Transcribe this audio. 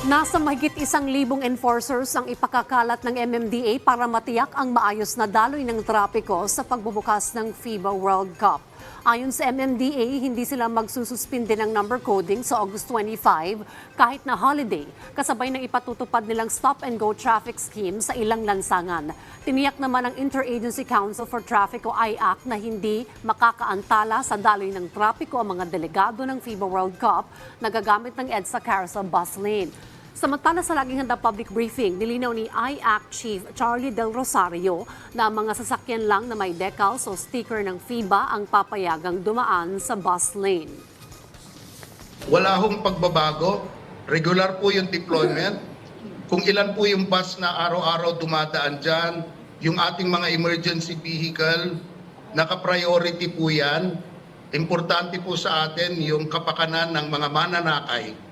Nasa mahigit isang libong enforcers ang ipakakalat ng MMDA para matiyak ang maayos na daloy ng trapiko sa pagbubukas ng FIBA World Cup. Ayon sa MMDA, hindi sila magsususpinde ng number coding sa August 25 kahit na holiday, kasabay ng ipatutupad nilang stop-and-go traffic scheme sa ilang lansangan. Tiniyak naman ng Interagency Council for Traffic o IAC na hindi makakaantala sa daloy ng trapiko ang mga delegado ng FIBA World Cup na gagamit ng EDSA Carousel bus lane. Samantala sa laging handa public briefing, nilinaw ni IAC Chief Charlie Del Rosario na mga sasakyan lang na may decals o sticker ng FIBA ang papayagang dumaan sa bus lane. Wala hong pagbabago. Regular po yung deployment. Kung ilan po yung bus na araw-araw dumadaan dyan, yung ating mga emergency vehicle, naka-priority po yan. Importante po sa atin yung kapakanan ng mga mananakay